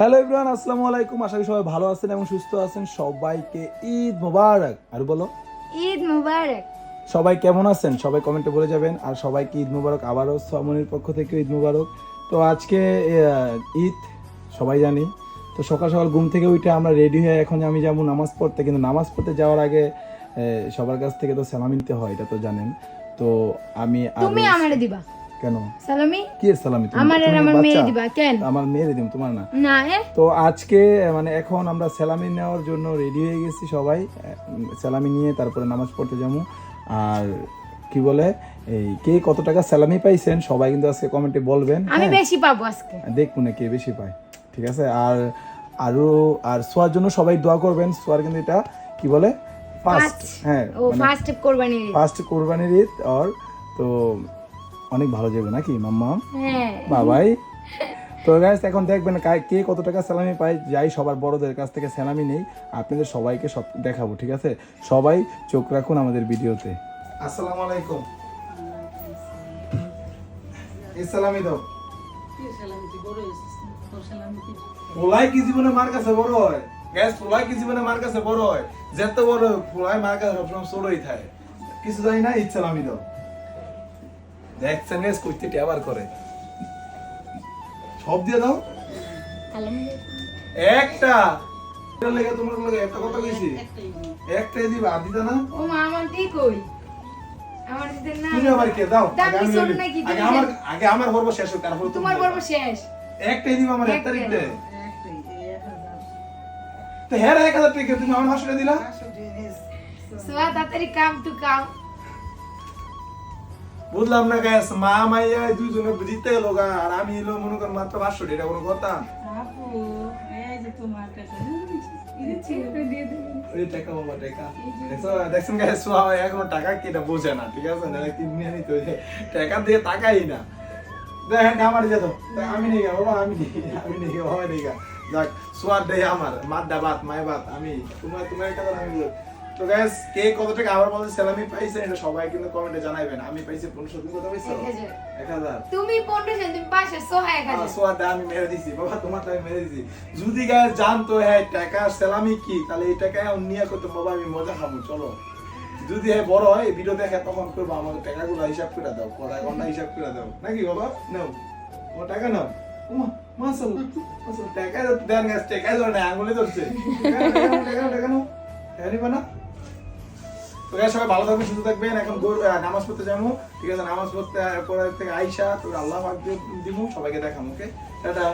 Hello ইব্রাহান আসসালামু আলাইকুম। আশা করি সবাই ভালো আছেন এবং সুস্থ আছেন। সবাইকে ঈদ মোবারক। আর বলো। ঈদ মুবারক। সবাই কেমন আছেন? সবাই কমেন্টে বলে যাবেন। আর সবাইকে ঈদ মুবারক। আবারও সমনির পক্ষ থেকে ঈদ মুবারক। তো আজকে ঈদ সবাই জানি। তো সকাল সকাল ঘুম থেকে উঠে আমরা রেডি হয়ে এখন আমি যাব নামাজ পড়তে। কিন্তু নামাজ পড়তে যাওয়ার আগে সবার কাছ থেকে তো সালামি নিতে হয় এটা তো জানেন। তো আমি তুমি আমারে দিবা। কেন? সালামি? কি সালামি? তুমি- আমার আর আমার মেয়ে দিবা কেন? আমার মেয়েরে দিম তোমার না? না তো আজকে মানে এখন আমরা সালামি নেওয়ার জন্য রেডি হয়ে গেছি সবাই। সালামি নিয়ে তারপরে নামাজ পড়তে যাব। আর কি বলে এই কে কত টাকা সালামি পাইছেন সবাই কিন্তু আজকে কমেন্টে বলবেন আমি হ্যাঁ? বেশি পাবো আজকে। দেখব না কে বেশি পায় ঠিক আছে? আর আরও আর সোয়ার জন্য সবাই দোয়া করবেন সোয়ার কিন্তু এটা কি বলে ফার্স্ট হ্যাঁ ফার্স্ট কোরবানি ঈদ। ফার্স্ট কোরবানির ঈদ আর তো অনেক ভালো যাবে নাকি মাম্মা? হ্যাঁ। বাবাই। তো গাইস এখন দেখবেন কে কত টাকা স্যালামি পায় যাই সবার বড়দের কাছ থেকে স্যালামি নেই আপনাদের সবাইকে সব দেখাবো ঠিক আছে? সবাই চোখ রাখুন আমাদের ভিডিওতে। আসসালামু আলাইকুম। ইসলামি দাও? পোলাই কি জীবনে মার কাছে বড় হয়? গ্যাস পোলাই কি জীবনে মার কাছে বড় হয়? যেত বড় পোলাই মার কাছে সবসময় ছোটই থাকে। কিছু জানি না ইসলামি দাও। দেখছেন গ্যাস কুস্তিটি আবার করে। সব দিয়ে দাও। একটা। এটার লেগে তোমার লেগে একটা কথা কইছি? একটাই দিবা আর দিতা না? ও মা আমার দি কই? আমার দিতে না। তুমি আবার কে? দাও আগে আমি বলি। আগে আমার আগে আমার পর্ব শেষ হোক তারপর তোমার পর্ব শেষ। একটাই দিবা আমার এক। তারিখে। তো হ্যাঁ এক হাজার টাকা তুমি আমার হাসুরে দিলা। সোয়া তাড়াতাড়ি কাম টু কাম। বুঝলাম না গ্যাস মা মাইয়া দুইজনে জিততে গেল গা আর আমি এলো মনে কর মাত্র পাঁচশো এটা কোনো কথা? আমি নেই বাবা আমি আমি নেই বাবা নেই যাক সোয়ার দেয় আমার মাদ্দা বাত মায় বাত আমি। তোমার তোমার একটা আমি। তো গ্যাস কে কত টাকা বলছে স্যালামি পাইছে এটা সবাই কিন্তু কমেন্টে জানাইবেন। আমি পাইছি পনেরোশো তুমি কত পাইছো? এক হাজার। তুমি তুমি পাশে সোহা এক হাজার। সোয়াদা আমি মেরে দিছি। বাবা তোমার আমি মেরে দিছি। যদি গায়ে জানতো হ্যাঁ টাকা সালামি কি? তাহলে এই টাকা নিয়ে করতে বাবা আমি মজা খাব চলো। যদি হ্যাঁ বড় হয় এই ভিডিও দেখে তখন করব আমাকে টাকাগুলো হিসাব করে দাও কটা ঘণ্টা হিসাব করে দাও। নাকি বাবা? নাও। ও টাকা নাও। উমা, মাসল মাসল টাকা দেন গাছ টাকা ধরে আঙুলে ধরছে। টাকা টাকা নাও, না? তো guys, সবাই ভালো থাকবেন সুস্থ থাকবেন। এখন নামাজ পড়তে যাব। ঠিক আছে নামাজ পড়তে পরে থেকে আইসা তোর আল্লাহ দিব সবাইকে দেখাম ওকে টাটা।